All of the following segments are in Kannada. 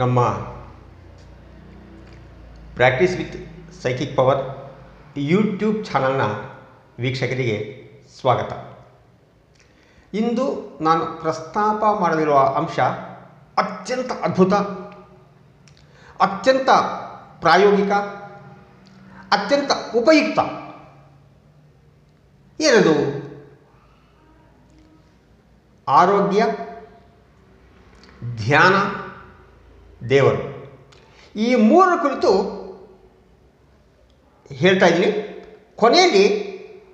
ನಮ್ಮ practice with psychic power YouTube ಚಾನಲ್ನ ವೀಕ್ಷಕರಿಗೆ ಸ್ವಾಗತ. ಇಂದು ನಾನು ಪ್ರಸ್ತಾಪ ಮಾಡಲಿರುವ ಅಂಶ ಅತ್ಯಂತ ಅದ್ಭುತ, ಅತ್ಯಂತ ಪ್ರಾಯೋಗಿಕ, ಅತ್ಯಂತ ಉಪಯುಕ್ತ. ಏನದು? ಆರೋಗ್ಯ, ಧ್ಯಾನ ದೇವರು. ಈ ಮೂರ ಕುರಿತು ಹೇಳ್ತಾ ಇದ್ದೀನಿ. ಕೊನೆಯಲ್ಲಿ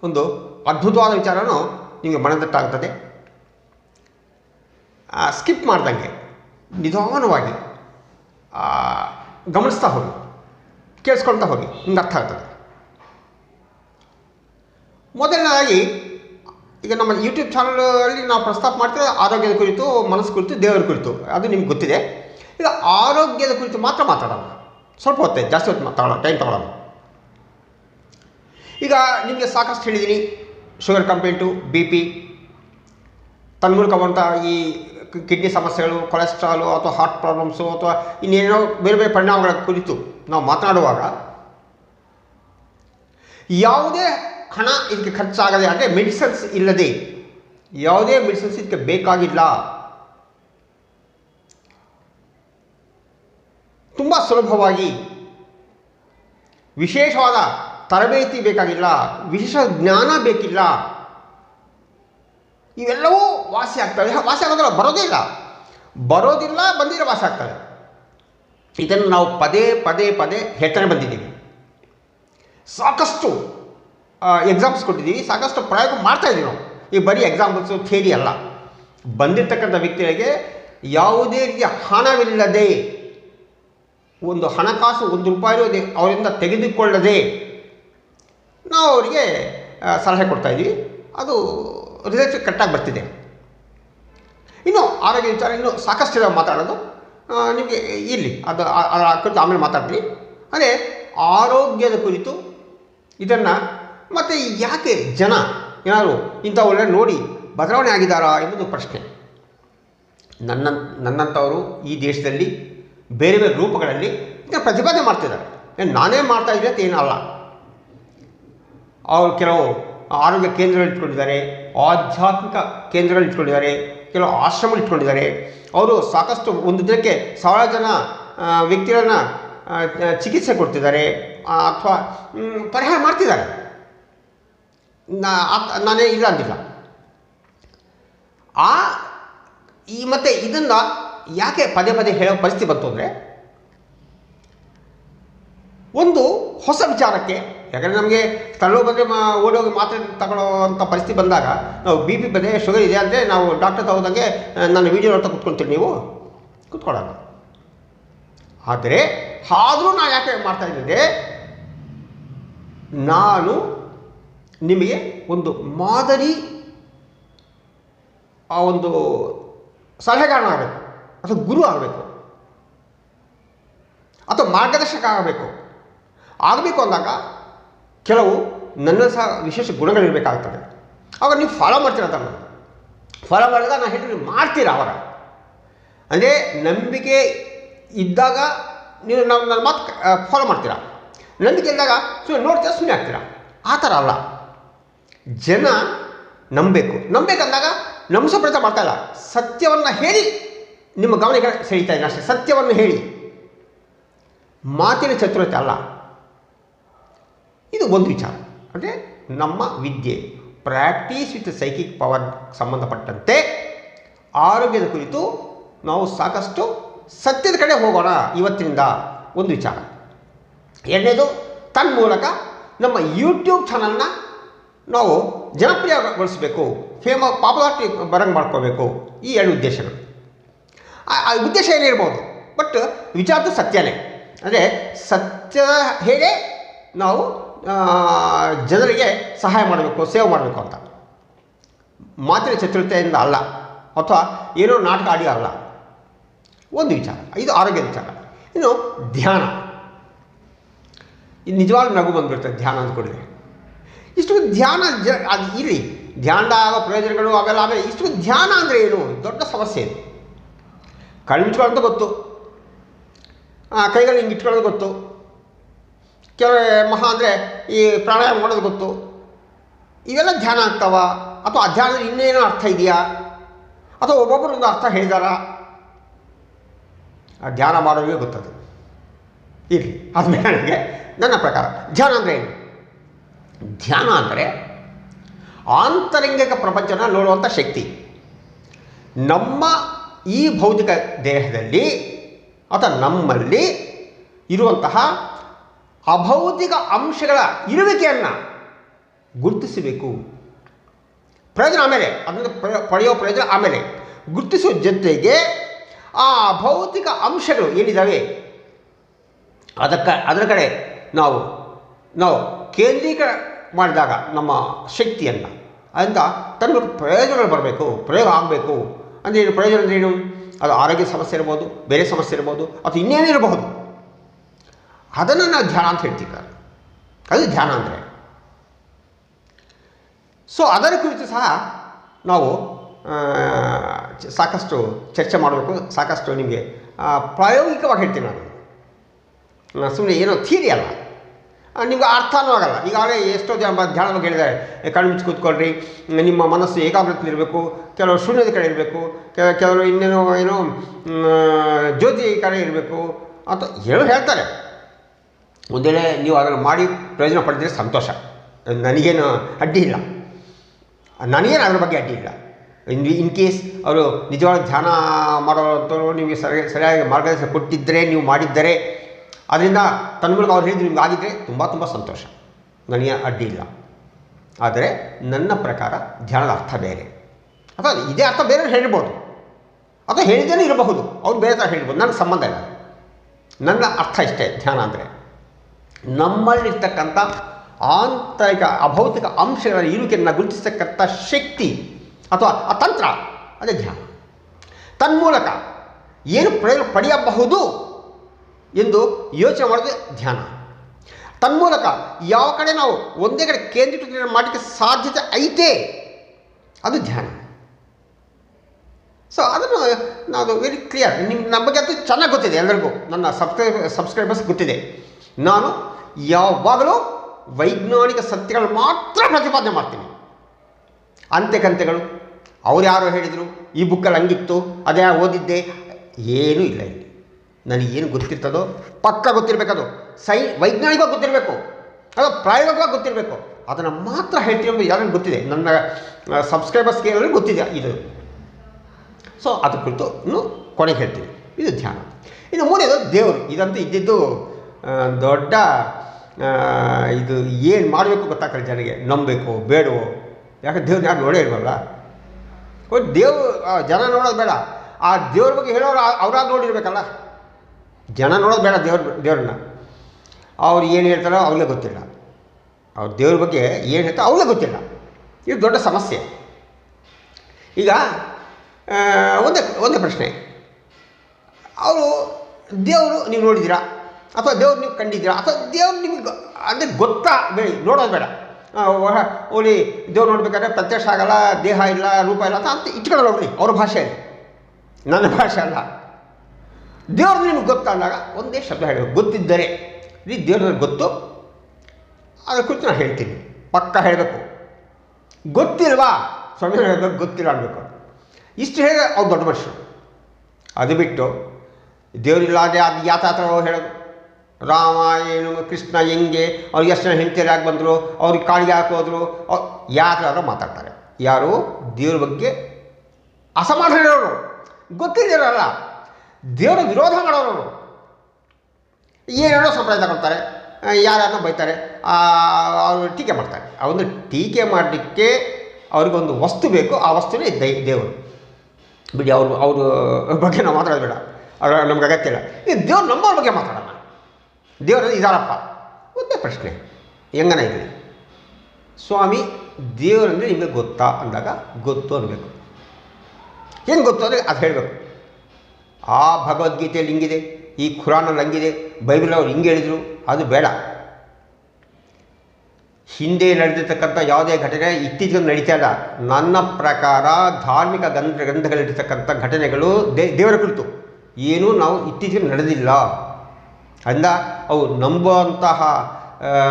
ಒಂದು ಅದ್ಭುತವಾದ ವಿಚಾರನು ನಿಮಗೆ ಮನದಟ್ಟಾಗ್ತದೆ. ಸ್ಕಿಪ್ ಮಾಡ್ದಂಗೆ. ನಿಧಾನವಾಗಿ ಗಮನಿಸ್ತಾ ಹೋಗಿ. ಕೇಳಿಸ್ಕೊಳ್ತಾ ಹೋಗಿ. ನಿಮ್ಗೆ ಅರ್ಥ ಆಗ್ತದೆ. ಮೊದಲನೇದಾಗಿ, ಈಗ ನಮ್ಮ ಯೂಟ್ಯೂಬ್ ಚಾನಲಲ್ಲಿ ನಾವು ಪ್ರಸ್ತಾಪ ಮಾಡ್ತೀವಿ ಆರೋಗ್ಯದ ಕುರಿತು, ಮನಸ್ಸು ಕುರಿತು, ದೇವರ ಕುರಿತು. ಅದು ನಿಮ್ಗೆ ಗೊತ್ತಿದೆ. ಈಗ ಆರೋಗ್ಯದ ಕುರಿತು ಮಾತ್ರ ಮಾತಾಡೋಣ. ಸ್ವಲ್ಪ ಹೊತ್ತೆ, ಜಾಸ್ತಿ ಹೊತ್ತು ಮಾತಾಡೋಣ ಟೈಮ್ ತಗೊಳ್ಳೋಣ ಈಗ ನಿಮಗೆ ಸಾಕಷ್ಟು ಹೇಳಿದ್ದೀನಿ ಶುಗರ್ ಕಂಪ್ಲೇಂಟು ಬಿ ಪಿ ತನ್ಮೂಲಕ ಈ ಕಿಡ್ನಿ ಸಮಸ್ಯೆಗಳು ಕೊಲೆಸ್ಟ್ರಾಲು ಅಥವಾ ಹಾರ್ಟ್ ಪ್ರಾಬ್ಲಮ್ಸು ಅಥವಾ ಇನ್ನೇನೋ ಬೇರೆ ಬೇರೆ ಪರಿಣಾಮಗಳ ಕುರಿತು ನಾವು ಮಾತನಾಡುವಾಗ ಯಾವುದೇ ಹಣ ಇದಕ್ಕೆ ಖರ್ಚಾಗದೆ, ಅಂದರೆ ಮೆಡಿಸಿನ್ಸ್ ಇಲ್ಲದೆ ಯಾವುದೇ ಮೆಡಿಸಿನ್ಸ್ ಇದಕ್ಕೆ ಬೇಕಾಗಿಲ್ಲ. ತುಂಬ ಸುಲಭವಾಗಿ ವಿಶೇಷವಾದ ತರಬೇತಿ ಬೇಕಾಗಿಲ್ಲ, ವಿಶೇಷ ಜ್ಞಾನ ಬೇಕಿಲ್ಲ. ಇವೆಲ್ಲವೂ ವಾಸಿ ಆಗ್ತವೆ. ವಾಸಿ ಆಗೋದಿಲ್ಲ, ಬರೋದೇ ಇಲ್ಲ. ಬರೋದಿಲ್ಲ ಬಂದಿರೋ ವಾಸಿ ಆಗ್ತವೆ. ಇದನ್ನು ನಾವು ಪದೇ ಪದೇ ಪದೇ ಹೇಳ್ತಾನೆ ಬಂದಿದ್ದೀವಿ. ಸಾಕಷ್ಟು ಎಕ್ಸಾಮ್ಸ್ ಕೊಟ್ಟಿದ್ದೀವಿ. ಸಾಕಷ್ಟು ಪ್ರಯೋಗ ಮಾಡ್ತಾ ಇದ್ದೀವಿ ನಾವು. ಈ ಬರೀ ಎಕ್ಸಾಂಪಲ್ಸು ಥೇರಿ ಅಲ್ಲ. ಬಂದಿರತಕ್ಕಂಥ ವ್ಯಕ್ತಿಗಳಿಗೆ ಯಾವುದೇ ರೀತಿಯ ಹಣವಿಲ್ಲದೆ ಒಂದು ಹಣಕಾಸು ಒಂದು ರೂಪಾಯಿ ಅವರಿಂದ ತೆಗೆದುಕೊಳ್ಳದೆ ನಾವು ಅವರಿಗೆ ಸಲಹೆ ಕೊಡ್ತಾ ಇದ್ದೀವಿ ಅದು ರಿಸಲ್ಟ್ ಕರೆಕ್ಟಾಗಿ ಬರ್ತಿದೆ. ಇನ್ನು ಆರೋಗ್ಯ ವಿಚಾರ, ಇನ್ನೂ ಸಾಕಷ್ಟು ಮಾತಾಡೋದು ನಿಮಗೆ ಇರಲಿ. ಅದು ಅದರ ಕುರಿತು ಆಮೇಲೆ ಮಾತಾಡ್ತೀನಿ. ಅದೇ ಆರೋಗ್ಯದ ಕುರಿತು ಇದನ್ನು ಮತ್ತು ಯಾಕೆ ಜನ ಏನಾದರೂ ಇಂಥವೆಲ್ಲ ನೋಡಿ ಬದಲಾವಣೆ ಆಗಿದ್ದಾರಾ ಎಂಬುದು ಪ್ರಶ್ನೆ. ನನ್ನ ನನ್ನಂಥವರು ಈ ದೇಶದಲ್ಲಿ ಬೇರೆ ಬೇರೆ ರೂಪಗಳಲ್ಲಿ ಈಗ ಪ್ರತಿಪಾದನೆ ಮಾಡ್ತಿದ್ದಾರೆ. ನಾನೇ ಮಾಡ್ತಾ ಇದ್ದೆ ಅಂತ ಏನಲ್ಲ. ಅವರು ಕೆಲವು ಆರೋಗ್ಯ ಕೇಂದ್ರಗಳು ಇಟ್ಕೊಂಡಿದ್ದಾರೆ, ಆಧ್ಯಾತ್ಮಿಕ ಕೇಂದ್ರಗಳು ಇಟ್ಕೊಂಡಿದ್ದಾರೆ, ಕೆಲವು ಆಶ್ರಮಗಳು ಇಟ್ಕೊಂಡಿದ್ದಾರೆ. ಅವರು ಸಾಕಷ್ಟು ಒಂದು ದಿನಕ್ಕೆ ಸಾವಿರ ಜನ ವ್ಯಕ್ತಿಗಳನ್ನು ಚಿಕಿತ್ಸೆ ಕೊಡ್ತಿದ್ದಾರೆ ಅಥವಾ ಪರಿಹಾರ ಮಾಡ್ತಿದ್ದಾರೆ. ನಾನೇ ಇಲ್ಲ ಅಂದಿಲ್ಲ ಆ, ಈ, ಮತ್ತೆ ಇದನ್ನು ಯಾಕೆ ಪದೇ ಪದೇ ಹೇಳೋ ಪರಿಸ್ಥಿತಿ ಬಂತು ಅಂದರೆ ಒಂದು ಹೊಸ ವಿಚಾರಕ್ಕೆ, ಯಾಕಂದರೆ ನಮಗೆ ತಳ್ಳೋ ಬಂದರೆ ಮಾ, ಓಡೋಗಿ ಮಾತ್ರೆ ತಗೊಳ್ಳೋ ಅಂಥ ಪರಿಸ್ಥಿತಿ ಬಂದಾಗ ನಾವು ಬಿ ಪಿ ಬಂದರೆ ಶುಗರ್ ಇದೆ ಅಂದರೆ ನಾವು ಡಾಕ್ಟರ್ ತಗೋದಂಗೆ ನನ್ನ ವೀಡಿಯೋ ನೋಡ್ತಾ ಕೂತ್ಕೊಳ್ತೀನಿ ನೀವು, ಕುತ್ಕೊಳ್ಳೋಣ. ಆದರೆ ಆದರೂ ನಾನು ಯಾಕೆ ಮಾಡ್ತಾ ಇದ್ದೆ ನಾನು ನಿಮಗೆ ಒಂದು ಮಾದರಿ, ಆ ಒಂದು ಸಲಹೆಗಾರನ ಆಗಬೇಕು ಅಥವಾ ಗುರು ಆಗಬೇಕು. ಅಥವಾ ಮಾರ್ಗದರ್ಶಕ ಆಗಬೇಕು. ಆಗಬೇಕು ಅಂದಾಗ ಕೆಲವು ನನ್ನ ಸಹ ವಿಶೇಷ ಗುಣಗಳಿರಬೇಕಾಗ್ತದೆ. ಆವಾಗ ನೀವು ಫಾಲೋ ಮಾಡ್ತೀರ ಅದನ್ನು? ಫಾಲೋ ಮಾಡಿದಾಗ ನಾನು ಹೇಳಿದ್ರೆ ನೀವು ಮಾಡ್ತೀರಾ ಅವಾಗ ಅಂದರೆ ನಂಬಿಕೆ ಇದ್ದಾಗ ನೀವು ನಾವು ನನ್ನ ಮಾತು ಫಾಲೋ ಮಾಡ್ತೀರಾ? ನಂಬಿಕೆ ಇದ್ದಾಗ ಸುಮ್ಮನೆ ನೋಡ್ತೀರಾ ಸುಮ್ಮನೆ ಆಗ್ತೀರಾ ಆ ಥರ ಅಲ್ಲ. ಜನ ನಂಬಬೇಕು. ನಂಬೇಕಂದಾಗ ನಂಬಿಸೋ ಪ್ರಯತ್ನ ಮಾಡ್ತಾಯಿಲ್ಲ ಸತ್ಯವನ್ನು ಹೇಳಿ ನಿಮ್ಮ ಗಮನಕ್ಕೆ ಸೆಳೀತಾ ಇದ್ದೀನಿ ಅಷ್ಟೇ ಸತ್ಯವನ್ನು ಹೇಳಿ. ಮಾತಿನ ಚತುರತೆ ಅಲ್ಲ. ಇದು ಒಂದು ವಿಚಾರ. ಅಂದರೆ ನಮ್ಮ ವಿದ್ಯೆ ಪ್ರಾಕ್ಟೀಸ್ ವಿತ್ ಸೈಕಿಕ್ ಪವರ್ ಸಂಬಂಧಪಟ್ಟಂತೆ ಆರೋಗ್ಯದ ಕುರಿತು ನಾವು ಸಾಕಷ್ಟು ಸತ್ಯದ ಕಡೆ ಹೋಗೋಣ ಇವತ್ತಿನಿಂದ ಒಂದು ವಿಚಾರ. ಎರಡನೇದು, ತನ್ಮೂಲಕ ನಮ್ಮ ಯೂಟ್ಯೂಬ್ ಚಾನಲ್ನ ನಾವು ಜನಪ್ರಿಯಗೊಳಿಸಬೇಕು. ಫೇಮ, ಪಾಪ್ಯುಲಾರಿಟಿ ಬರಂಗೆ ಮಾಡ್ಕೋಬೇಕು. ಈ ಎರಡು ಉದ್ದೇಶಗಳು. ಆ- ಉದ್ದೇಶ ಏನಿರ್ಬೋದು ಬಟ್ ವಿಚಾರದ್ದು ಸತ್ಯನೇ. ಅಂದರೆ ಸತ್ಯ ಹೇಗೆ ನಾವು ಜನರಿಗೆ ಸಹಾಯ ಮಾಡಬೇಕು, ಸೇವೆ ಮಾಡಬೇಕು ಅಂತ. ಮಾತಿನ ಚತುರತೆಯಿಂದ ಅಲ್ಲ. ಅಥವಾ ಏನೋ ನಾಟಕ ಆಡಿ ಅಲ್ಲ. ಒಂದು ವಿಚಾರ ಇದು ಆರೋಗ್ಯದ ವಿಚಾರ. ಇನ್ನು ಧ್ಯಾನ. ಇದು ನಿಜವಾಗ್ಲೂ ನಗು ಬಂದ್ಬಿಡ್ತದೆ ಧ್ಯಾನ ಅಂದ್ಕೊಂಡಿದೆ ಇಷ್ಟು ಧ್ಯಾನ ಜ, ಅದು ಇರಲಿ. ಧ್ಯಾನದ ಆಗೋ ಪ್ರಯೋಜನಗಳು ಅವೆಲ್ಲ ಆಮೇಲೆ ಇಷ್ಟು ಧ್ಯಾನ ಅಂದರೆ ಏನು? ದೊಡ್ಡ ಸಮಸ್ಯೆ ಇದು. ಕಣ್ಮುಚ್ಕೊಳ್ಳೋ ಅಂತ ಗೊತ್ತು ಕೈಗಳು ಹಿಂಗೆ ಇಟ್ಕೊಳ್ಳೋದು ಗೊತ್ತು. ಕೆಲವೇ ಮಹಾ ಅಂದರೆ ಈ ಪ್ರಾಣಾಯಾಮ ಮಾಡೋದು ಗೊತ್ತು. ಇವೆಲ್ಲ ಧ್ಯಾನ ಆಗ್ತಾವ? ಅಥವಾ ಆ ಧ್ಯಾನದಲ್ಲಿ ಇನ್ನೇನೋ ಅರ್ಥ ಇದೆಯಾ? ಅಥವಾ ಒಬ್ಬೊಬ್ಬರು ಒಂದು ಅರ್ಥ ಹೇಳಿದಾರ? ಆ ಧ್ಯಾನ ಮಾಡೋರಿಗೆ ಗೊತ್ತದು. ಇರಲಿ ಅದು ನನಗೆ ನನ್ನ ಪ್ರಕಾರ ಧ್ಯಾನ ಅಂದರೆ ಏನು? ಧ್ಯಾನ ಅಂದರೆ ಆಂತರಿಂಗಿಕ ಪ್ರಪಂಚನ ನೋಡುವಂಥ ಶಕ್ತಿ. ನಮ್ಮ ಈ ಭೌತಿಕ ದೇಹದಲ್ಲಿ ಅಥವಾ ನಮ್ಮಲ್ಲಿ ಇರುವಂತಹ ಅಭೌತಿಕ ಅಂಶಗಳ ಇರುವಿಕೆಯನ್ನು ಗುರುತಿಸಬೇಕು. ಪ್ರಯೋಜನ ಆಮೇಲೆ, ಅದನ್ನು ಪಡೆಯೋ ಪ್ರಯೋಜನ ಆಮೇಲೆ ಗುರುತಿಸುವ ಜೊತೆಗೆ ಆ ಭೌತಿಕ ಅಂಶಗಳು ಏನಿದ್ದಾವೆ ಅದಕ್ಕೆ, ಅದರ ಕಡೆ ನಾವು ನಾವು ಕೇಂದ್ರೀಕರಣ ಮಾಡಿದಾಗ ನಮ್ಮ ಶಕ್ತಿಯನ್ನು, ಅದರಿಂದ ತನ್ನ ಪ್ರಯೋಜನಗಳು ಬರಬೇಕು, ಪ್ರಯೋಗ ಆಗಬೇಕು. ಅಂದರೆ ಏನು ಪ್ರಯೋಜನ ಅಂದರೆ ಏನು? ಅದು ಆರೋಗ್ಯ ಸಮಸ್ಯೆ ಇರ್ಬೋದು, ಬೇರೆ ಸಮಸ್ಯೆ ಇರ್ಬೋದು, ಅಥವಾ ಇನ್ನೇನಿರಬಹುದು ಅದನ್ನು ನಾವು ಧ್ಯಾನ ಅಂತ ಹೇಳ್ತೀವಿ. ಅದು ಧ್ಯಾನ ಅಂದರೆ. ಸೊ ಅದರ ಕುರಿತು ಸಹ ನಾವು ಸಾಕಷ್ಟು ಚರ್ಚೆ ಮಾಡಬೇಕು, ಸಾಕಷ್ಟು ನಿಮಗೆ ಪ್ರಾಯೋಗಿಕವಾಗಿ ಹೇಳ್ತೀನಿ ನಾನು. ಸುಮ್ಮನೆ ಏನೋ ಥೀರಿ ಅಲ್ಲ. ನಿಮ್ಗೆ ಅರ್ಥನೂ ಆಗಲ್ಲ. ಈಗಾಗಲೇ ಎಷ್ಟೋ ಜನ ಧ್ಯಾನ ಬಗ್ಗೆ ಹೇಳಿದ್ದಾರೆ ಕಣ್ಣು ಮುಚ್ಚಿ ಕೂತ್ಕೊಳ್ರಿ. ನಿಮ್ಮ ಮನಸ್ಸು ಏಕಾಗ್ರತೆ ಇರಬೇಕು. ಕೆಲವರು ಶೂನ್ಯದ ಕಡೆ ಇರಬೇಕು. ಕೆಲ ಕೆಲವರು ಇನ್ನೇನೋ ಏನೋ ಜ್ಯೋತಿ ಕಡೆ ಇರಬೇಕು. ಅಂತ ಹೇಳು ಹೇಳ್ತಾರೆ. ಒಂದೇಳೆ ನೀವು ಅದನ್ನು ಮಾಡಿ ಪ್ರಯೋಜನ ಪಡೆದರೆ ಸಂತೋಷ. ನನಗೇನು ಅಡ್ಡಿ ಇಲ್ಲ. ನನಗೇನು ಅದ್ರ ಬಗ್ಗೆ ಅಡ್ಡಿ ಇಲ್ಲ. ಇನ್ ಇನ್ ಕೇಸ್ ಅವರು ನಿಜವಾದ ಧ್ಯಾನ ಮಾಡೋವಂಥವ್ರು, ನಿಮಗೆ ಸರಿ, ಸರಿಯಾಗಿ ಮಾರ್ಗದರ್ಶನ ಕೊಟ್ಟಿದ್ದರೆ ನೀವು ಮಾಡಿದ್ದರೆ ಅದರಿಂದ ತನ್ಮೂಲಕ ಅವ್ರು ಹೇಳಿದ್ರು, ನಿಮ್ಗೆ ಆಗಿದ್ದರೆ ತುಂಬ ತುಂಬ ಸಂತೋಷ. ನನಗೆ ಅಡ್ಡಿ ಇಲ್ಲ. ಆದರೆ ನನ್ನ ಪ್ರಕಾರ ಧ್ಯಾನದ ಅರ್ಥ ಬೇರೆ. ಅಥವಾ ಇದೇ ಅರ್ಥ ಬೇರೆ ಹೇಳಿರ್ಬೋದು. ಅಥವಾ ಹೇಳಿದ್ದೇನೆ ಇರಬಹುದು. ಅವ್ರು ಬೇರೆ ಥರ ಹೇಳ್ಬೋದು. ನನಗೆ ಸಂಬಂಧ ಇಲ್ಲ ನನ್ನ ಅರ್ಥ ಇಷ್ಟೇ ಧ್ಯಾನ ಅಂದರೆ. ನಮ್ಮಲ್ಲಿರ್ತಕ್ಕಂಥ ಆಂತರಿಕ, ಅಭೌತಿಕ ಅಂಶಗಳ ಇರುವಿಕೆಯನ್ನು ಗುರುತಿಸ್ತಕ್ಕಂಥ ಶಕ್ತಿ ಅಥವಾ ಆ ತಂತ್ರ, ಅದೇ ಧ್ಯಾನ. ತನ್ಮೂಲಕ ಏನು ಪ್ರಯೋಜನ ಪಡೆಯಬಹುದು ಎಂದು ಯೋಚನೆ ಮಾಡೋದು ಧ್ಯಾನ. ತನ್ಮೂಲಕ ಯಾವ ಕಡೆ ನಾವು ಒಂದೇ ಕಡೆ ಕೇಂದ್ರೀಕೃತ ಮಾಡಲಿಕ್ಕೆ ಸಾಧ್ಯತೆ ಐತೆ, ಅದು ಧ್ಯಾನ. ಸೊ ಅದನ್ನು ನಾನು ವೆರಿ ಕ್ಲಿಯರ್ ನಿಮ್ಗೆ ನಮ್ಮ ಬಗ್ಗೆ ಅದು ಚೆನ್ನಾಗಿ ಗೊತ್ತಿದೆ ಎಲ್ಲರಿಗೂ ನನ್ನ ಸಬ್ಸ್ಕ್ರೈಬ್ ಸಬ್ಸ್ಕ್ರೈಬರ್ಸ್ ಗೊತ್ತಿದೆ. ನಾನು ಯಾವಾಗಲೂ ವೈಜ್ಞಾನಿಕ ಸತ್ಯಗಳು ಮಾತ್ರ ಪ್ರತಿಪಾದನೆ ಮಾಡ್ತೀನಿ. ಅಂತೆಕಂತೆಗಳು ಅವ್ರು ಯಾರೋ ಹೇಳಿದರು, ಈ ಬುಕ್ಕಲ್ಲಿ ಹಂಗಿತ್ತು, ಅದೇ ಓದಿದ್ದೆ, ಏನೂ ಇಲ್ಲ ಇಲ್ಲಿ. ನನಗೇನು ಗೊತ್ತಿರ್ತದೋ, ಪಕ್ಕ ಗೊತ್ತಿರಬೇಕದು. ಸೈ, ವೈಜ್ಞಾನಿಕವಾಗಿ ಗೊತ್ತಿರಬೇಕು. ಅದು ಪ್ರಾಯೋಗಿಕವಾಗಿ ಗೊತ್ತಿರಬೇಕು. ಅದನ್ನು ಮಾತ್ರ ಹೇಳ್ತೀವಿ ಯಾರಿಗೂ ಗೊತ್ತಿದೆ? ನನ್ನ ಸಬ್ಸ್ಕ್ರೈಬರ್ಸ್ಗೆ ಎಲ್ಲರಿಗೂ ಗೊತ್ತಿದೆ ಇದು. ಸೊ ಅದ್ರ ಕುರಿತು ಇನ್ನು ಕೊನೆಗೆ ಹೇಳ್ತೀನಿ. ಇದು ಧ್ಯಾನ. ಇನ್ನು ಮೂರನೇದು ದೇವರು. ಇದಂತೂ ಇದ್ದಿದ್ದು ದೊಡ್ಡ ಇದು ಏನು ಮಾಡಬೇಕು ಗೊತ್ತಾಗ್ತದೆ ಜನರಿಗೆ. ನಂಬಬೇಕು, ಬೇಡವೋ. ಯಾಕಂದ್ರೆ ದೇವ್ರು ಯಾರು ನೋಡೇ ಇಲ್ವಲ್ಲ? ದೇವ್ರು ಜನ ನೋಡೋದು ಬೇಡ. ಆ ದೇವ್ರ ಬಗ್ಗೆ ಹೇಳೋರು ಅವ್ರಾಗ ನೋಡಿರ್ಬೇಕಲ್ಲ. ಜನ ನೋಡೋದು ಬೇಡ ದೇವ್ರ ದೇವ್ರನ್ನ. ಅವ್ರು ಏನು ಹೇಳ್ತಾರೋ ಅವ್ರಿಗೆ ಗೊತ್ತಿಲ್ಲ. ಅವ್ರ ದೇವ್ರ ಬಗ್ಗೆ ಏನು ಹೇಳ್ತಾರೋ ಅವ್ರಿಗೆ ಗೊತ್ತಿಲ್ಲ. ಇದು ದೊಡ್ಡ ಸಮಸ್ಯೆ. ಈಗ ಒಂದೇ ಒಂದೇ ಪ್ರಶ್ನೆ. ಅವರು ದೇವರು ನೀವು ನೋಡಿದ್ದೀರಾ ಅಥವಾ ದೇವ್ರು ನೀವು ಕಂಡಿದ್ದೀರಾ ಅಥವಾ ದೇವ್ರು ನಿಮಗೆ ಅಂದರೆ ಗೊತ್ತಾ? ಬೇಡಿ, ನೋಡೋದು ಬೇಡ. ಓಲಿ, ದೇವ್ರು ನೋಡ್ಬೇಕಾದ್ರೆ ಪ್ರತ್ಯಕ್ಷ ಆಗಲ್ಲ, ದೇಹ ಇಲ್ಲ, ರೂಪ ಇಲ್ಲ ಅಂತ ಅಂತ ಇಟ್ಕೊಳ್ಳೋರು ಅವ್ರ ಭಾಷೆ. ನನ್ನ ಭಾಷೆ ಅಲ್ಲ. ದೇವ್ರು ನಿಮಗೆ ಗೊತ್ತಾದಾಗ ಒಂದೇ ಶಬ್ದ ಹೇಳಬೇಕು ಗೊತ್ತಿದ್ದರೆ. ನೀ ದೇವ್ರು ಗೊತ್ತು. ಅದ್ರ ಕುರಿತು ನಾನು ಹೇಳ್ತೀನಿ. ಪಕ್ಕ ಹೇಳಬೇಕು. ಗೊತ್ತಿಲ್ವಾ? ಸ್ವಾಮಿ ಹೇಳಬೇಕು, ಗೊತ್ತಿಲ್ಲ ಅನ್ಬೇಕು. ಇಷ್ಟು ಹೇಳಿದ್ರೆ ಅವ್ರು ದೊಡ್ಡ ಮನುಷ್ಯರು. ಅದು ಬಿಟ್ಟು ದೇವರಿಲ್ಲಾದೆ ಅದು ಯಾತಾತ್ರ ಹೇಳೋದು. ರಾಮ ಏನು ಕೃಷ್ಣ ಹೆಂಗೆ ಅವ್ರಿಗೆ ಎಷ್ಟು ಜನ ಹೆಂಡತಿಯರಾಗಿ ಬಂದರು, ಅವ್ರಿಗೆ ಕಾಳಿಗೆ ಹಾಕೋದ್ರು ಅವ್ರು ಯಾತ್ರ ಮಾತಾಡ್ತಾರೆ. ಯಾರು? ದೇವ್ರ ಬಗ್ಗೆ ಅಸಮಾಧಾನ ಇರೋರು. ಗೊತ್ತಿದ್ದೀರಲ್ಲ ದೇವರ ವಿರೋಧ ಮಾಡೋರು ಏನೇನೋ ಸಂಪ್ರದಾಯ ತಗೊಳ್ತಾರೆ ಯಾರನ್ನ ಬೈತಾರೆ ಅವರು ಟೀಕೆ ಮಾಡ್ತಾರೆ. ಆ ಟೀಕೆ ಮಾಡಲಿಕ್ಕೆ ಅವ್ರಿಗೊಂದು ವಸ್ತು ಬೇಕು, ಆ ವಸ್ತುವೇ ದೈ, ದೇವರು. ಬಿಡಿ ಅವರು, ಅವ್ರ ಬಗ್ಗೆ ನಾವು ಮಾತಾಡೋದು ಬೇಡ. ಅವ್ರ, ನಮ್ಗೆ ಅಗತ್ಯ ಇಲ್ಲ. ಈ ದೇವ್ರು ನಮ್ಮವ್ರ ಬಗ್ಗೆ ಮಾತಾಡೋಣ. ದೇವರು ಇದಾರಪ್ಪ. ಒಂದೇ ಪ್ರಶ್ನೆ. ಹೆಂಗನ ಇರಲಿ ಸ್ವಾಮಿ ದೇವರಂದರೆ ನಿಮಗೆ ಗೊತ್ತಾ? ಅಂದಾಗ, ಗೊತ್ತು ಅನ್ನಬೇಕು ಹೆಂಗೆ ಗೊತ್ತು ಅಂದರೆ ಅದು ಹೇಳಬೇಕು. ಆ ಭಗವದ್ಗೀತೆಯಲ್ಲಿ ಹಿಂಗಿದೆ ಈ ಖುರಾನಲ್ಲಿ ಹಂಗಿದೆ ಬೈಬಲ್ ಅವ್ರು ಹಿಂಗೆ ಹೇಳಿದರು, ಅದು ಬೇಡ. ಹಿಂದೆ ನಡೆದಿರ್ತಕ್ಕಂಥ ಯಾವುದೇ ಘಟನೆ ಇತ್ತೀಚೆಗೆ ನಡೀತಾ ಇಲ್ಲ. ನನ್ನ ಪ್ರಕಾರ ಧಾರ್ಮಿಕ ಗ್ರಂಥ ಗ್ರಂಥಗಳಲ್ಲಿರ್ತಕ್ಕಂಥ ಘಟನೆಗಳು ದೇವರ ಕುರಿತು. ಏನೂ ನಾವು ಇತ್ತೀಚೆಗೆ ನಡೆದಿಲ್ಲ. ಅಂದ, ಅವು ನಂಬುವಂತಹ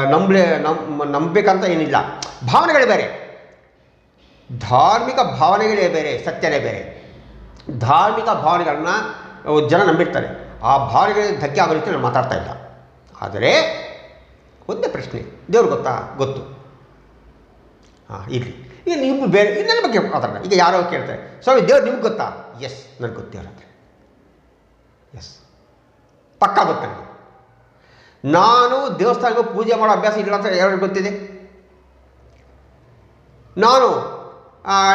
ನಂಬಲೆ ನಂಬ ನಂಬಬೇಕಂತ ಏನಿಲ್ಲ. ಭಾವನೆಗಳೇ ಬೇರೆ. ಧಾರ್ಮಿಕ ಭಾವನೆಗಳೇ ಬೇರೆ, ಸತ್ಯನೇ ಬೇರೆ. ಧಾರ್ಮಿಕ ಭಾವನೆಗಳನ್ನ ಜನ ನಂಬಿರ್ತಾರೆ ಆ ಭಾವನೆಗಳಿಗೆ ಧಕ್ಕೆ ಆಗೋ ನಾನು ಮಾತಾಡ್ತಾ ಇಲ್ಲ. ಆದರೆ ಒಂದೇ ಪ್ರಶ್ನೆ, ದೇವ್ರು ಗೊತ್ತಾ? ಗೊತ್ತು. ಹಾಂ, ಇರಲಿ. ಈಗ ನೀವು ಬೇರೆ ನನ್ನ ಬಗ್ಗೆ ಮಾತಾಡೋಣ. ಈಗ ಯಾರೋ ಕೇಳ್ತಾರೆ, ಸ್ವಾಮಿ, ದೇವ್ರು ನಿಮ್ಗೆ ಗೊತ್ತಾ? ಎಸ್ ನನಗೆ ಗೊತ್ತು ಎಸ್ ಪಕ್ಕಾ ಗೊತ್ತು ನಾನು ದೇವಸ್ಥಾನಕ್ಕೆ ಪೂಜೆ ಮಾಡೋ ಅಭ್ಯಾಸ ಇಲ್ಲ ಅಂತ ಯಾರಿಗೆ ಗೊತ್ತಿದೆ? ನಾನು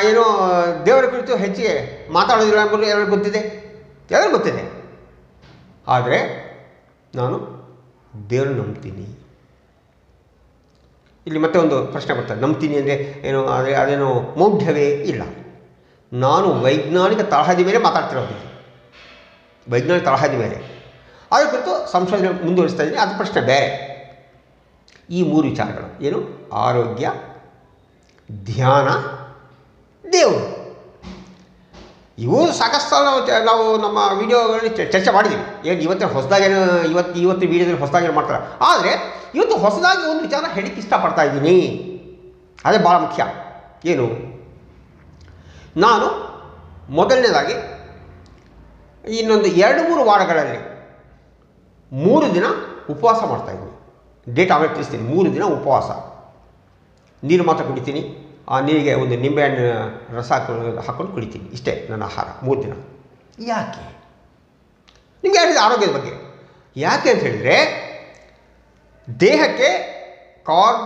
ಏನು, ದೇವರ ಕುರಿತು ಹೆಚ್ಚಿಗೆ ಮಾತಾಡೋದಿಲ್ಲ ಎಂಬುದು ಯಾರು ಗೊತ್ತಿದೆ? ಯಾರಿಗೆ ಗೊತ್ತಿದೆ ಆದರೆ ನಾನು ದೇವ್ರನ್ನ ನಂಬ್ತೀನಿ. ಇಲ್ಲಿ ಮತ್ತೆ ಒಂದು ಪ್ರಶ್ನೆ ಬರ್ತದೆ ನಂಬ್ತೀನಿ ಅಂದರೆ ಏನು ಆದರೆ ಅದೇನು ಮೌಢ್ಯವೇ ಇಲ್ಲ. ನಾನು ವೈಜ್ಞಾನಿಕ ತಳಹದಿ ಮೇಲೆ ಮಾತಾಡ್ತಿರೋದು. ವೈಜ್ಞಾನಿಕ ತಳಹದಿ ಮೇಲೆ. ಅದರ ಕುರಿತು ಸಂಶೋಧನೆ ಮುಂದುವರಿಸ್ತಾ ಇದ್ದೀನಿ, ಅದು ಪ್ರಶ್ನೆ ಬೇರೆ. ಈ ಮೂರು ವಿಚಾರಗಳು, ಏನು? ಆರೋಗ್ಯ, ಧ್ಯಾನ, ದೇವರು. ಇವು ಸಾಕಷ್ಟು ನಾವು ನಾವು ನಮ್ಮ ವೀಡಿಯೋಗಳಲ್ಲಿ ಚರ್ಚೆ ಮಾಡಿದ್ದೀವಿ ಏನು ಇವತ್ತಿನ ಹೊಸದಾಗೇನು ಇವತ್ತು ಇವತ್ತು ವೀಡಿಯೋದಲ್ಲಿ ಹೊಸದಾಗಿ ಮಾಡ್ತಾರೆ. ಆದರೆ ಇವತ್ತು ಹೊಸದಾಗಿ ಒಂದು ವಿಚಾರ ಹೇಳಿಕ್ಕೆ ಇಷ್ಟಪಡ್ತಾ ಇದ್ದೀನಿ. ಅದೇ ಭಾಳ ಮುಖ್ಯ. ಏನು? ನಾನು ಮೊದಲನೇದಾಗಿ ಇನ್ನೊಂದು ಎರಡು ಮೂರು ವಾರಗಳಲ್ಲಿ ಮೂರು ದಿನ ಉಪವಾಸ ಮಾಡ್ತಾಯಿದ್ದೀನಿ ಡೇಟ್ ಆಮೇಲೆ ತಿಳಿಸ್ತೀನಿ. ಮೂರು ದಿನ ಉಪವಾಸ. ನೀರು ಮಾತ್ರ ಕುಡಿತೀನಿ. ಆ ನೀರಿಗೆ ಒಂದು ನಿಂಬೆಹಣ್ಣಿನ ರಸ ಹಾಕೊಂಡು ಹಾಕೊಂಡು ಕುಡಿತೀನಿ. ಇಷ್ಟೇ ನನ್ನ ಆಹಾರ, ಮೂರು ದಿನ. ಯಾಕೆ? ನಿಮಗೆ ಹೇಳಿದ ಆರೋಗ್ಯದ ಬಗ್ಗೆ? ಯಾಕೆ ಅಂತ ಹೇಳಿದರೆ, ದೇಹಕ್ಕೆ ಕಾರ್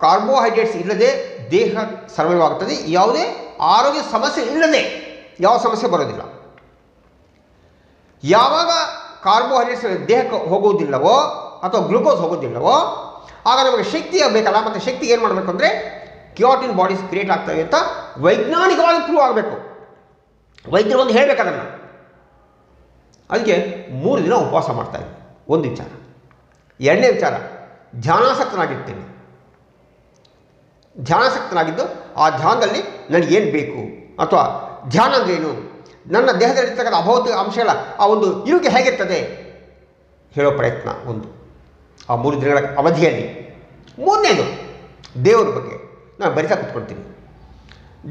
ಕಾರ್ಬೋಹೈಡ್ರೇಟ್ಸ್ ಇಲ್ಲದೆ ದೇಹ ಸರ್ವೈವ್ ಆಗ್ತದೆ ಯಾವುದೇ ಆರೋಗ್ಯ ಸಮಸ್ಯೆ ಇಲ್ಲದೆ ಯಾವ ಸಮಸ್ಯೆ ಬರೋದಿಲ್ಲ. ಯಾವಾಗ ಕಾರ್ಬೋಹೈಡ್ರೇಟ್ಸ್ ದೇಹಕ್ಕೆ ಹೋಗುವುದಿಲ್ಲವೋ ಅಥವಾ ಗ್ಲುಕೋಸ್ ಹೋಗೋದಿಲ್ಲವೋ ಆಗ ನಮಗೆ ಶಕ್ತಿ ಆಗಬೇಕಲ್ಲ ಮತ್ತು ಶಕ್ತಿ ಏನು ಮಾಡಬೇಕು ಅಂದರೆ ಕ್ಯೋಟಿನ್ ಬಾಡೀಸ್ ಕ್ರಿಯೇಟ್ ಆಗ್ತವೆ ಅಂತ ವೈಜ್ಞಾನಿಕವಾಗಿ ಪ್ರೂವ್ ಆಗಬೇಕು. ವೈದ್ಯರು ಒಂದು ಹೇಳಬೇಕು ಅದನ್ನು. ಅದಕ್ಕೆ ಮೂರು ದಿನ ಉಪವಾಸ ಮಾಡ್ತಾಯಿದ್ದೀನಿ ಒಂದು ವಿಚಾರ. ಎರಡನೇ ವಿಚಾರ, ಧ್ಯಾನಾಸಕ್ತನಾಗಿರ್ತೀನಿ. ಧ್ಯಾನಾಸಕ್ತನಾಗಿದ್ದು ಆ ಧ್ಯಾನದಲ್ಲಿ ನನಗೇನು ಬೇಕು? ಅಥವಾ ಧ್ಯಾನ ಅಂದರೆ ಏನು? ನನ್ನ ದೇಹದಲ್ಲಿರ್ತಕ್ಕಂಥ ಅಭೌತಿಕ ಅಂಶಗಳ ಆ ಒಂದು ಇರುವಿಕೆ ಹೇಗಿರ್ತದೆ? ಹೇಳೋ ಪ್ರಯತ್ನ ಒಂದು. ಆ ಮೂರು ದಿನಗಳ ಅವಧಿಯಲ್ಲಿ. ಮೂರನೇದು, ದೇವರ ಬಗ್ಗೆ. ನಾನು ಬರಿತಾ ಕೂತ್ಕೊಳ್ತೀನಿ.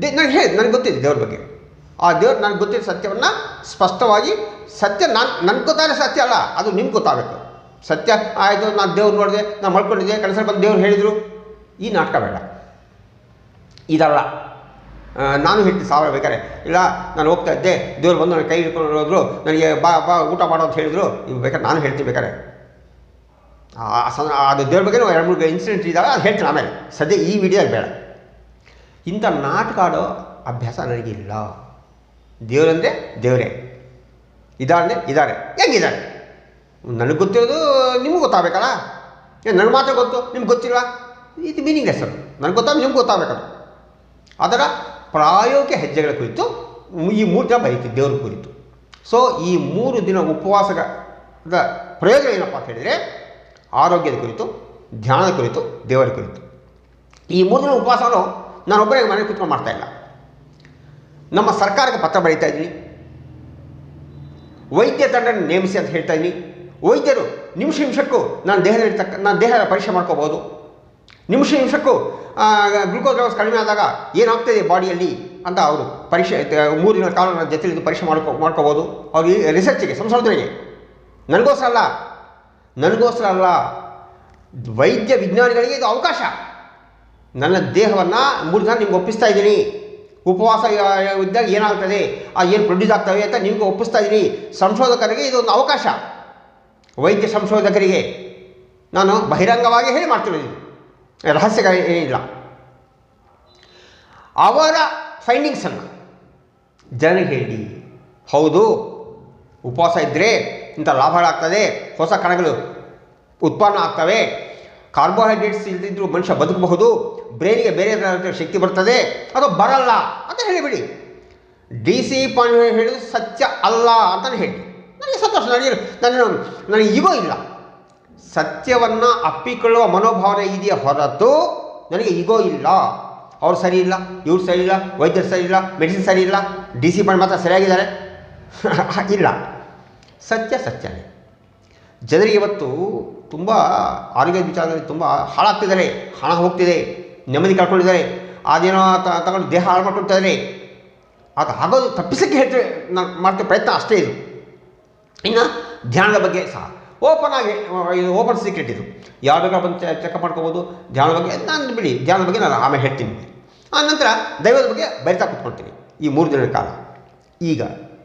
ದೇ ನನಗೆ ಹೇಳಿ, ನನಗೆ ಗೊತ್ತಿದೆ ದೇವ್ರ ಬಗ್ಗೆ. ಆ ದೇವ್ರು ನನಗೆ ಗೊತ್ತಿದ್ದ ಸತ್ಯವನ್ನು ಸ್ಪಷ್ಟವಾಗಿ ಸತ್ಯ ನಾನು, ನನಗೆ ಗೊತ್ತಾದ್ರೆ ಸತ್ಯ ಅಲ್ಲ, ಅದು ನಿಮ್ಗೆ ಗೊತ್ತಾಗುತ್ತೆ ಸತ್ಯ, ಆಯಿತು, ನಾನು ದೇವ್ರು ನೋಡಿದೆ, ನಾನು ಮಲ್ಕೊಂಡಿದ್ದೆ, ಕನಸಲ್ಲಿ ಬಂದು ದೇವ್ರು ಹೇಳಿದರು. ಈ ನಾಟಕ ಬೇಡ. ಇದಲ್ಲ. ನಾನು ಹೇಳ್ತೀನಿ ಸಾವಿರ ಬೇಕಾರೆ ಇಲ್ಲ, ನಾನು ಹೋಗ್ತಾ ಇದ್ದೆ, ದೇವ್ರು ಬಂದು ನನ್ನ ಕೈ ಹಿಡ್ಕೊಂಡು ಹೋದ್ರು, ನನಗೆ ಬಾ ಬಾ, ಊಟ ಮಾಡೋ ಅಂತ ಹೇಳಿದ್ರು ಇವು ಬೇಕಾದ್ರೆ ನಾನು ಹೇಳ್ತೀನಿ ಬೇಕಾರೆ ಆ ಅದು ದೇವ್ರ ಬಗ್ಗೆ ಎರಡು, ಮೂರು ಇನ್ಸಿಡೆಂಟ್ ಇದ್ದಾವೆ ಅದು ಹೇಳ್ತೀನಿ ಆಮೇಲೆ. ಸದ್ಯ ಈ ವಿಡಿಯೋ ಬೇಡ. ಇಂಥ ನಾಟಕ ಆಡೋ ಅಭ್ಯಾಸ ನನಗಿಲ್ಲ. ದೇವರಂದರೆ ದೇವರೇ. ಇದಾರೆ. ಇದ್ದಾರೆ ಹೆಂಗಿದ್ದಾರೆ ನನಗೆ ಗೊತ್ತಿರೋದು ನಿಮ್ಗೆ ಗೊತ್ತಾಗಬೇಕಲ್ಲ? ಏ, ನನಗೆ ಮಾತ್ರ ಗೊತ್ತು. ನಿಮ್ಗೆ ಗೊತ್ತಿಲ್ಲ ಇದು ಮೀನಿಂಗ್ಲೆಸ್ ಅದು. ನನಗೆ ಗೊತ್ತಾಗ ನಿಮ್ಗೆ ಗೊತ್ತಾಗಬೇಕದು. ಅದರ ಪ್ರಾಯೋಗಿಕ ಹೆಜ್ಜೆಗಳ ಕುರಿತು ಈ ಮೂರು ದಿನ ಬರೀತೀವಿ, ದೇವ್ರ ಕುರಿತು. ಸೊ ಈ ಮೂರು ದಿನ ಉಪವಾಸದ ಪ್ರಯೋಜನ ಏನಪ್ಪ ಅಂತ ಹೇಳಿದರೆ, ಆರೋಗ್ಯದ ಕುರಿತು, ಧ್ಯಾನದ ಕುರಿತು, ದೇವರ ಕುರಿತು. ಈ ಮೂರು ದಿನ ಉಪವಾಸವನ್ನು ನಾನು ಒಬ್ಬರೇ ಮನೆ ಕೂತ್ಕೊಂಡು ಮಾಡ್ತಾ ಇಲ್ಲ. ನಮ್ಮ ಸರ್ಕಾರಕ್ಕೆ ಪತ್ರ ಬರೀತಾ ಇದ್ದೀನಿ. ವೈದ್ಯ ತಂಡ ನೇಮಿಸಿ ಅಂತ ಹೇಳ್ತಾ ಇದ್ದೀನಿ. ವೈದ್ಯರು, ನಿಮಿಷ ನಿಮಿಷಕ್ಕೂ ನಾನು ದೇಹದಲ್ಲಿ ತಕ್ಕ, ನಾನು ದೇಹದ ಪರೀಕ್ಷೆ ಮಾಡ್ಕೋಬೋದು ನಿಮಿಷ ನಿಮಿಷಕ್ಕೂ ಗ್ಲುಕೋಸ್ ಲೆವೆಲ್ಸ್ ಕಡಿಮೆ ಆದಾಗ ಏನಾಗ್ತದೆ ಬಾಡಿಯಲ್ಲಿ ಅಂತ ಅವರು ಪರೀಕ್ಷೆ ಮೂರು ದಿನ ಕಾಲ ನನ್ನ ಜೊತೆಲಿದ್ದು ಪರೀಕ್ಷೆ ಮಾಡ್ಕೊ ಮಾಡ್ಕೋಬೋದು ಅವ್ರಿಗೆ ರಿಸರ್ಚಿಗೆ ಸಂಶೋಧನೆಗೆ. ನನಗೋಸ್ಕರ ಅಲ್ಲ. ನನಗೋಸ್ಕರ ಅಲ್ಲ. ವೈದ್ಯ ವಿಜ್ಞಾನಿಗಳಿಗೆ ಇದು ಅವಕಾಶ. ನನ್ನ ದೇಹವನ್ನು ಮೂರು ದಿನ ನಿಮ್ಗೆ ಒಪ್ಪಿಸ್ತಾ ಇದ್ದೀನಿ. ಉಪವಾಸ ಇದ್ದಾಗ ಏನಾಗ್ತದೆ? ಆ ಏನು ಪ್ರೊಡ್ಯೂಸ್ ಆಗ್ತವೆ ಅಂತ ನಿಮಗೆ ಒಪ್ಪಿಸ್ತಾ ಇದ್ದೀನಿ. ಸಂಶೋಧಕರಿಗೆ ಇದೊಂದು ಅವಕಾಶ. ವೈದ್ಯ ಸಂಶೋಧಕರಿಗೆ. ನಾನು ಬಹಿರಂಗವಾಗಿ ಹೇಳಿ ಮಾಡ್ತಿರೋದು ರಹಸ್ಯ ಏನಿಲ್ಲ. ಅವರ ಫೈಂಡಿಂಗ್ಸನ್ನು ಜನರಿಗೆ ಹೇಳಿ. ಹೌದು, ಉಪವಾಸ ಇದ್ದರೆ ಇಂಥ ಲಾಭಗಳಾಗ್ತದೆ ಹೊಸ ಕಣಗಳು ಉತ್ಪನ್ನ ಆಗ್ತವೆ. ಕಾರ್ಬೋಹೈಡ್ರೇಟ್ಸ್ ಇಲ್ಲದಿದ್ದರೂ ಮನುಷ್ಯ ಬದುಕಬಹುದು. ಬ್ರೈನಿಗೆ ಬೇರೆ ಶಕ್ತಿ ಬರ್ತದೆ. ಅದು ಬರಲ್ಲ ಅಂತ ಹೇಳಿಬಿಡಿ. ಡಿ ಸಿ ಪಾಂಡೆ ಹೇಳಿದ್ರು ಸತ್ಯ ಅಲ್ಲ ಅಂತಲೇ ಹೇಳಿ. ನನಗೆ ಸಂತೋಷ. ನನಗೆ ನನ್ನ ನನಗೆ ಈಗೋ ಇಲ್ಲ. ಸತ್ಯವನ್ನು ಅಪ್ಪಿಕೊಳ್ಳುವ ಮನೋಭಾವನೆ ಇದೆಯೇ ಹೊರತು ನನಗೆ ಈಗೋ ಇಲ್ಲ. ಅವ್ರು ಸರಿ ಇಲ್ಲ, ಇವ್ರು ಸರಿ ಇಲ್ಲ, ವೈದ್ಯರು ಸರಿ ಇಲ್ಲ, ಮೆಡಿಸಿನ್ ಸರಿ ಇಲ್ಲ, ಡಿ ಸಿ ಪಾಂಡೆ ಮಾತ್ರ ಸರಿಯಾಗಿದ್ದಾರೆ. ಇಲ್ಲ. ಸತ್ಯ ಸತ್ಯನೇ. ಜನರಿಗೆ ಇವತ್ತು ತುಂಬ ಆರೋಗ್ಯದ ವಿಚಾರದಲ್ಲಿ ತುಂಬ ಹಾಳಾಗ್ತಿದ್ದಾರೆ. ಹಣ ಹೋಗ್ತಿದೆ. ನೆಮ್ಮದಿ ಕಳ್ಕೊಂಡಿದ್ದಾರೆ. ಅದೇನೋ ತಗೊಂಡು ದೇಹ ಹಾಳು ಮಾಡ್ಕೊಳ್ತಾಯಿದ್ದಾರೆ ಅದು ಆಗೋದು ತಪ್ಪಿಸೋಕ್ಕೆ ಹೇಳ್ತೇವೆ ನಾನು ಮಾಡ್ತೀವಿ ಪ್ರಯತ್ನ ಅಷ್ಟೇ ಇದು. ಇನ್ನು ಧ್ಯಾನದ ಬಗ್ಗೆ ಸಹ. ಓಪನ್ ಆಗಿ, ಇದು ಓಪನ್ ಸೀಕ್ರೆಟ್ ಇದು. ಯಾವ ಬೇಕಾದ್ರೂ ಬಂದು ಚೆಕಪ್ ಮಾಡ್ಕೋಬೋದು. ಧ್ಯಾನದ ಬಗ್ಗೆ ನಾನು ಬಿಡಿ, ಧ್ಯಾನದ ಬಗ್ಗೆ ನಾನು ಆಮೇಲೆ ಹೇಳ್ತೀನಿ ಆ ನಂತರ ದೈವದ ಬಗ್ಗೆ ಬರಿತಾ ಕೂತ್ಕೊಳ್ತೀನಿ. ಈ ಮೂರು ದಿನದ ಕಾಲ. ಈಗ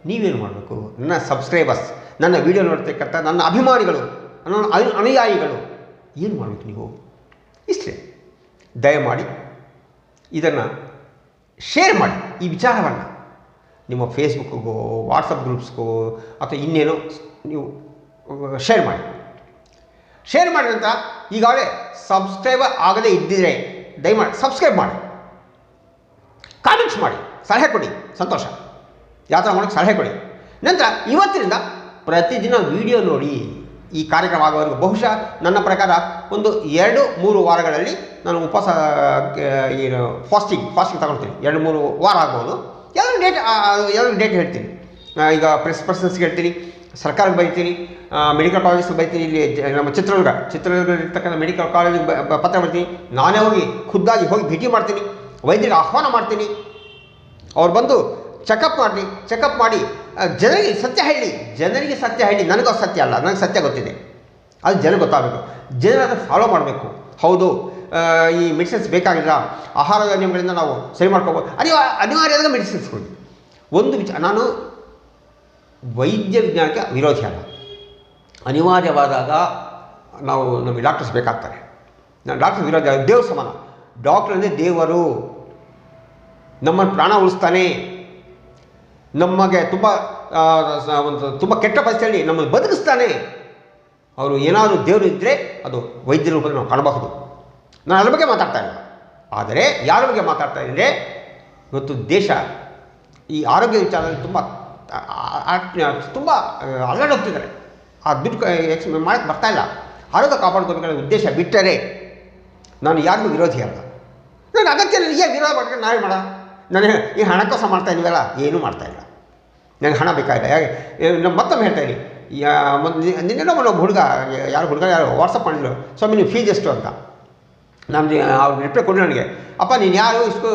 ನೀವೇನು ಮಾಡಬೇಕು? ನನ್ನ ಸಬ್ಸ್ಕ್ರೈಬರ್ಸ್ ನನ್ನ ವಿಡಿಯೋ ನೋಡ್ತಕ್ಕಂಥ ನನ್ನ ಅಭಿಮಾನಿಗಳು, ನನ್ನ ಅನು- ಅನುಯಾಯಿಗಳು, ಏನು ಮಾಡಬೇಕು ನೀವು? ಇಷ್ಟೇ. ದಯಮಾಡಿ ಇದನ್ನು ಶೇರ್ ಮಾಡಿ, ಈ ವಿಚಾರವನ್ನು. ನಿಮ್ಮ ಫೇಸ್ಬುಕ್ಗೋ ವಾಟ್ಸಪ್ ಗ್ರೂಪ್ಸ್ಗೋ ಅಥವಾ ಇನ್ನೇನೋ ನೀವು ಶೇರ್ ಮಾಡಿ. ಶೇರ್ ಮಾಡಿದ ನಂತರ ಈಗಾಗಲೇ ಸಬ್ಸ್ಕ್ರೈಬರ್ ಆಗದೇ ಇದ್ದಿದ್ರೆ ದಯಮಾಡಿ ಸಬ್ಸ್ಕ್ರೈಬ್ ಮಾಡಿ. ಕಾಮೆಂಟ್ಸ್ ಮಾಡಿ, ಸಲಹೆ ಕೊಡಿ, ಸಂತೋಷ. ಯಾವ ಥರ ಮಾಡೋಕ್ಕೆ ಸಲಹೆ ಕೊಡಿ. ನಂತರ ಇವತ್ತಿನಿಂದ ಪ್ರತಿದಿನ ವಿಡಿಯೋ ನೋಡಿ. ಈ ಕಾರ್ಯಕ್ರಮ ಆಗೋವರೆಗೂ ಬಹುಶಃ ನನ್ನ ಪ್ರಕಾರ ಒಂದು ಎರಡು ಮೂರು ವಾರಗಳಲ್ಲಿ ನಾನು ಉಪವಾಸ ಏನು ಫಾಸ್ಟಿಂಗ್ ಫಾಸ್ಟಿಂಗ್ ತಗೊಳ್ತೀನಿ. ಎರಡು ಮೂರು ವಾರ ಆಗ್ಬೋದು. ಎಲ್ಲರೂ ಡೇಟ್ ಯಾವ ಡೇಟ್ ಹೇಳ್ತೀನಿ. ಈಗ ಪ್ರೆಸ್ ಪರ್ಸನ್ಸ್ಗೆ ಹೇಳ್ತೀನಿ, ಸರ್ಕಾರಕ್ಕೆ ಬೈತೀನಿ ಮೆಡಿಕಲ್ ಕಾಲೇಜಿಗೆ ಬೈತೀನಿ ಇಲ್ಲಿ ನಮ್ಮ ಚಿತ್ರದುರ್ಗ. ಚಿತ್ರದುರ್ಗದಲ್ಲಿರ್ತಕ್ಕಂಥ ಮೆಡಿಕಲ್ ಕಾಲೇಜಿಗೆ ಪತ್ರ ಬರ್ತೀನಿ. ನಾನೇ ಹೋಗಿ ಖುದ್ದಾಗಿ ಹೋಗಿ ಭೇಟಿ ಮಾಡ್ತೀನಿ. ವೈದ್ಯರಿಗೆ ಆಹ್ವಾನ ಮಾಡ್ತೀನಿ. ಅವ್ರು ಬಂದು ಚೆಕಪ್ ಮಾಡಿ ಚೆಕಪ್ ಮಾಡಿ ಜನರಿಗೆ ಸತ್ಯ ಹೇಳಿ, ಜನರಿಗೆ ಸತ್ಯ ಹೇಳಿ, ನನಗೂ ಸತ್ಯ ಅಲ್ಲ, ನನಗೆ ಸತ್ಯ ಗೊತ್ತಿದೆ. ಅದು ಜನ ಗೊತ್ತಾಗಬೇಕು. ಜನರು ಅದನ್ನು ಫಾಲೋ ಮಾಡಬೇಕು. ಹೌದು ಈ ಮೆಡಿಸಿನ್ಸ್ ಬೇಕಾಗಿಲ್ಲ, ಆಹಾರ ನಿಯಮಗಳಿಂದ ನಾವು ಸರಿ ಮಾಡ್ಕೋಬೋದು. ಅನಿವಾ ಅನಿವಾರ್ಯದಾಗ ಮೆಡಿಸಿನ್ಸ್ ಕೊಡಿ. ಒಂದು ವಿಚಾರ ನಾನು ವೈದ್ಯ ವಿಜ್ಞಾನಕ್ಕೆ ವಿರೋಧಿ ಅಲ್ಲ. ಅನಿವಾರ್ಯವಾದಾಗ ನಾವು ನಮಗೆ ಡಾಕ್ಟರ್ಸ್ ಬೇಕಾಗ್ತಾರೆ. ನಾನು ಡಾಕ್ಟರ್ ವಿರೋಧಿ ದೇವ್ರ ಸಮಾನ. ಡಾಕ್ಟರ್ ಅಂದರೆ ದೇವರು. ನಮ್ಮನ್ನು ಪ್ರಾಣ ಉಳಿಸ್ತಾನೆ. ನಮಗೆ ತುಂಬ ಒಂದು ತುಂಬ ಕೆಟ್ಟ ಪರಿಸ್ಥಿತಿಯಲ್ಲಿ ನಮ್ಮನ್ನು ಬದುಕಿಸ್ತಾನೆ ಅವರು ಏನಾದರೂ ದೇವರು ಇದ್ದರೆ ಅದು ವೈದ್ಯರ ರೂಪದಲ್ಲಿ ನಾವು ಕಾಣಬಹುದು. ನಾನು ಅದ್ರ ಬಗ್ಗೆ ಮಾತಾಡ್ತಾ ಇಲ್ಲ. ಆದರೆ ಯಾರ ಬಗ್ಗೆ ಮಾತಾಡ್ತಾ ಇದ್ದರೆ ಇವತ್ತು ದೇಶ ಈ ಆರೋಗ್ಯ ವಿಚಾರದಲ್ಲಿ ತುಂಬ ತುಂಬ ಅಲ್ಲಾಡೋಗ್ತಿದ್ದಾರೆ. ಆ ದುಡ್ಡು ಎಕ್ಸ್ ಮಾಡಕ್ಕೆ ಬರ್ತಾ ಇಲ್ಲ. ಆರೋಗ್ಯ ಕಾಪಾಡ್ಕೋಬೇಕಾದ ಉದ್ದೇಶ ಬಿಟ್ಟರೆ ನಾನು ಯಾರಿಗೂ ವಿರೋಧಿ ಅಲ್ಲ. ನಾನು ಅಗತ್ಯ ನನಗೆ ವಿರೋಧ ಮಾಡ್ಕೊಂಡು ನಾವೇ ಮಾಡ ನನಗೆ ಈ ಹಣಕ್ಕೋಸ್ಕರ ಮಾಡ್ತಾ ಇಲ್ವಲ್ಲ ಏನೂ ಮಾಡ್ತಾ ಇಲ್ಲ. ನನಗೆ ಹಣ ಬೇಕಾಗಿಲ್ಲ ಯಾಕೆ? ನಮ್ಮ ಮತ್ತೊಮ್ಮೆ ಹೇಳ್ತಾ ಇದ್ದೀನಿ. ಯಾ ನಿನ್ನೆ ಒಬ್ಬ ಹುಡುಗ, ಯಾರು ಹುಡುಗ, ಯಾರು ವಾಟ್ಸಪ್ ಮಾಡಿದ್ರು, ಸ್ವಾಮಿ, ನೀವು ಫೀಸ್ ಎಷ್ಟು ಅಂತ? ನಮ್ದು ಅವ್ರು ರಿಪ್ಲೈ ಕೊಡಿ ನನಗೆ, ಅಪ್ಪ, ನೀನು ಯಾರು, ಇಷ್ಟು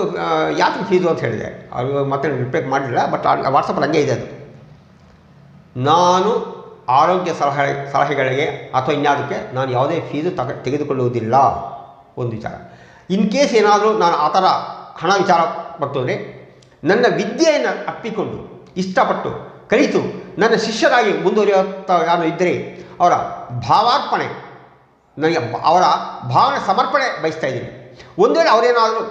ಯಾಕೆ ಫೀಸು ಅಂತ ಹೇಳಿದೆ. ಅವರು ಮತ್ತೆ ರಿಪ್ಲೈ ಮಾಡಲಿಲ್ಲ ಬಟ್ ವಾಟ್ಸಪ್ಪಲ್ಲಿ ಹಂಗೆ ಇದೆ ಅದು. ನಾನು ಆರೋಗ್ಯ ಸಲಹೆ, ಸಲಹೆಗಳಿಗೆ ಅಥವಾ ಇನ್ಯಾವುದಕ್ಕೆ ನಾನು ಯಾವುದೇ ಫೀಸು ತಗ, ತೆಗೆದುಕೊಳ್ಳುವುದಿಲ್ಲ. ಒಂದು ವಿಚಾರ. ಇನ್ ಕೇಸ್ ಏನಾದರೂ ನಾನು ಆ ಥರ ಹಣ ವಿಚಾರ ಬರ್ತಂದರೆ ನನ್ನ ವಿದ್ಯೆಯನ್ನು ಅಪ್ಪಿಕೊಂಡು ಇಷ್ಟಪಟ್ಟು ಕಲಿತು ನನ್ನ ಶಿಷ್ಯರಾಗಿ ಮುಂದುವರಿಯುತ್ತಾ ಯಾರು ಇದ್ದರೆ ಅವರ ಭಾವಾರ್ಪಣೆ, ನನಗೆ ಅವರ ಭಾವನೆ ಸಮರ್ಪಣೆ ಬಯಸ್ತಾ ಇದ್ದೀನಿ. ಒಂದು ವೇಳೆ ಅವರೇನಾದರೂ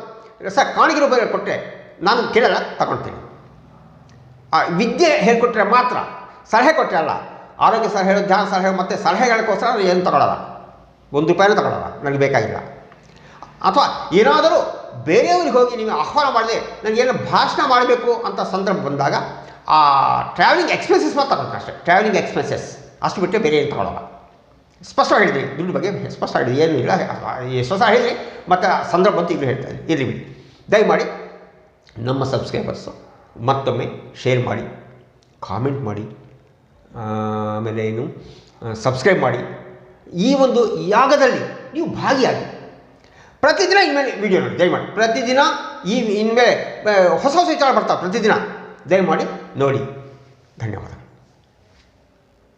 ರಸ ಕಾಣಿಗೆ ರೂಪದಲ್ಲಿ ಕೊಟ್ಟರೆ ನಾನು ಕೇಳಲ್ಲ, ತಗೊಳ್ತೇನೆ. ಆ ವಿದ್ಯೆ ಹೇಳಿಕೊಟ್ರೆ ಮಾತ್ರ ಸಲಹೆ ಕೊಟ್ಟರೆ ಅಲ್ಲ, ಆರೋಗ್ಯ ಸಲಹೆ ಧ್ಯಾನ ಸಲಹೆ ಮತ್ತು ಸಲಹೆಗಳಿಗೋಸ್ಕರ ನಾನು ಏನು ತಗೊಳ್ಳಲ್ಲ ಒಂದು ರೂಪಾಯಿನೂ ತಗೊಳ್ಳಲ್ಲ ನನಗೆ ಬೇಕಾಗಿಲ್ಲ. ಅಥವಾ ಏನಾದರೂ ಬೇರೆಯವ್ರಿಗೆ ಹೋಗಿ ನೀವು ಆಹ್ವಾನ ಮಾಡದೆ ನನಗೇನು ಭಾಷಣ ಮಾಡಬೇಕು ಅಂತ ಸಂದರ್ಭ ಬಂದಾಗ, ಆ ಟ್ರಾವೆಲಿಂಗ್ ಎಕ್ಸ್ಪೆನ್ಸಸ್ ಮಾತ್ರ ಅಷ್ಟೇ. ಟ್ರಾವೆಲಿಂಗ್ ಎಕ್ಸ್ಪೆನ್ಸಸ್ ಅಷ್ಟು ಬಿಟ್ಟರೆ ಬೇರೆ ಏನು ತಗೊಳ್ಳೋಲ್ಲ ಸ್ಪಷ್ಟವಾಗಿ ಹೇಳಿದ್ರಿ ದುಡ್ಡು ಬಗ್ಗೆ ಸ್ಪಷ್ಟ ಆಗಿದೆ ಏನೂ ಇಲ್ಲ. ಸಹ ಹೇಳಿದ್ರಿ ಮತ್ತು ಸಂದರ್ಭ ಅಂತ ಈಗಲೂ ಹೇಳ್ತಾ ಇದ್ದೀನಿ ಇರಲಿ ಬಿಡಿ. ದಯಮಾಡಿ ನಮ್ಮ ಸಬ್ಸ್ಕ್ರೈಬರ್ಸು ಮತ್ತೊಮ್ಮೆ ಶೇರ್ ಮಾಡಿ ಕಾಮೆಂಟ್ ಮಾಡಿ ಆಮೇಲೆ ಏನು ಸಬ್ಸ್ಕ್ರೈಬ್ ಮಾಡಿ. ಈ ಒಂದು ಯಾಗದಲ್ಲಿ ನೀವು ಭಾಗಿಯಾಗಿ ಪ್ರತಿದಿನ ಇನ್ಮೇಲೆ ವಿಡಿಯೋ ನೋಡಿ, ದಯಮಾಡಿ. ಪ್ರತಿದಿನ ಈ ಇನ್ಮೇಲೆ ಹೊಸ ಹೊಸ ವಿಚಾರ ಬರ್ತಾವೆ ಪ್ರತಿದಿನ. ದಯಮಾಡಿ ನೋಡಿ. ಧನ್ಯವಾದ